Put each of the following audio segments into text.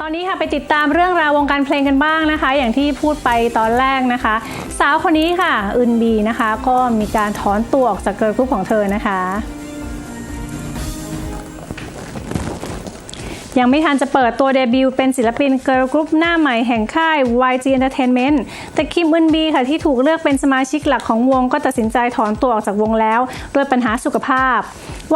ตอนนี้ค่ะไปติดตามเรื่องราววงการเพลงกันบ้างนะคะ อย่างที่พูดไปตอนแรกนะคะ สาวคนนี้ค่ะอึนบีนะคะ ก็มีการถอนตัวออกจากเกิร์ลกรุ๊ปของเธอนะคะ ยังไม่ทันจะเปิดตัวเดบิวต์เป็นศิลปินเกิร์ลกรุ๊ปหน้าใหม่แห่งค่าย YG Entertainment แต่คิมอึนบีค่ะที่ถูกเลือกเป็นสมาชิกหลักของวงก็ตัดสินใจถอนตัวออกจากวงแล้ว ด้วยปัญหาสุขภาพ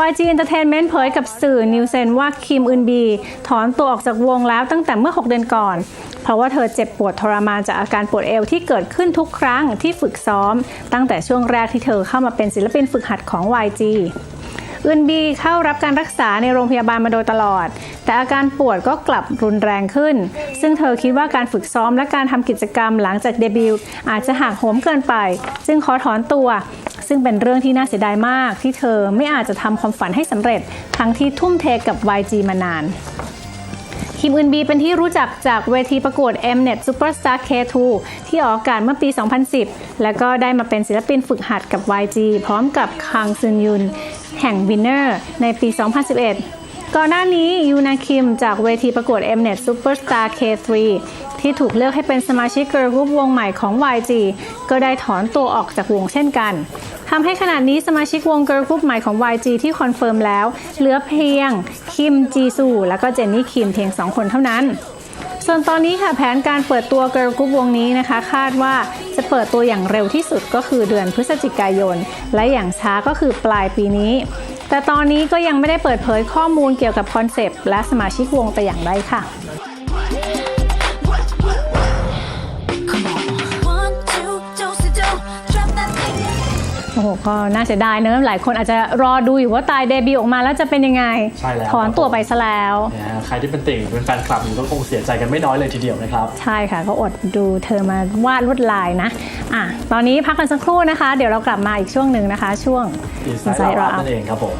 YG Entertainment เผยกับสื่อนิวเซนว่าคิมอึนบีถอนตัวออกจากวงแล้วตั้งแต่เมื่อ 6 เดือนก่อน เพราะว่าเธอเจ็บปวดทรมานจากอาการปวดเอวที่เกิดขึ้นทุกครั้งที่ฝึกซ้อม ตั้งแต่ช่วงแรกที่เธอเข้ามาเป็นศิลปินฝึกหัดของ YG อึนบีเข้ารับการรักษาในโรงพยาบาลมาโดยตลอด แต่อาการปวดก็กลับรุนแรงขึ้น ซึ่งเธอคิดว่าการฝึกซ้อมและการทำกิจกรรมหลังจากเดบิวต์อาจจะหักโหมเกินไป จึงขอถอนตัว ซึ่งเป็นเรื่องที่น่าเสียดายมาก ที่เธอไม่อาจจะทำความฝันให้สำเร็จ ทั้งที่ทุ่มเทกับ YG มานาน คิมอึนบีเป็นที่รู้จักจากเวทีประกวด Mnet Superstar K2 ที่ออกอากาศเมื่อปี 2010 แล้วก็ได้มาเป็นศิลปินฝึกหัดกับ YG พร้อมกับคังซึนยุน แห่ง Winner ในปี 2011ก่อนหน้านี้ยูนาคิมจากเวทีประกวด Mnet Superstar K3 ที่ถูกเลือกให้เป็นสมาชิกเกิร์ลกรุ๊ปวงใหม่ของ YG ก็ได้ถอนตัวออกจากวงเช่นกัน ทำให้ขณะนี้สมาชิกวงเกิร์ลกรุ๊ปใหม่ของ YG ที่คอนเฟิร์มแล้ว เหลือเพียง คิมจีซู แล้วก็เจนนี่คิมเพียง 2 คนเท่านั้น ส่วนตอนนี้ค่ะแผนการเปิดตัวเกิร์ลกรุ๊ปวงนี้นะคะ คาดว่าจะเปิดตัวอย่างเร็วที่สุดก็คือเดือนพฤศจิกายน และอย่างช้าก็คือปลายปีนี้ แต่ตอนนี้ก็ยังไม่ได้เปิดเผยข้อมูลเกี่ยวกับคอนเซปต์และสมาชิกวงแต่อย่างใดค่ะ อ้โหก็น่าเสียดายเนอะหลายคนอาจจะรอดูอยู่ว่าตายเดบิวต์ออกมาแล้วจะเป็นยังไง ใช่แล้วถอนตัวไปซะแล้วนะฮะใครที่เป็นติ่งเป็นแฟนคลับอยู่ก็คงเสียใจกันไม่น้อยเลยทีเดียวนะครับ ใช่ค่ะ ก็อดดูเธอมาวาดลวดลายนะอะตอนนี้พักกันสักครู่นะคะ เดี๋ยวเรากลับมาอีกช่วงหนึ่งนะคะ ช่วง Inside Out นั่นเองครับผม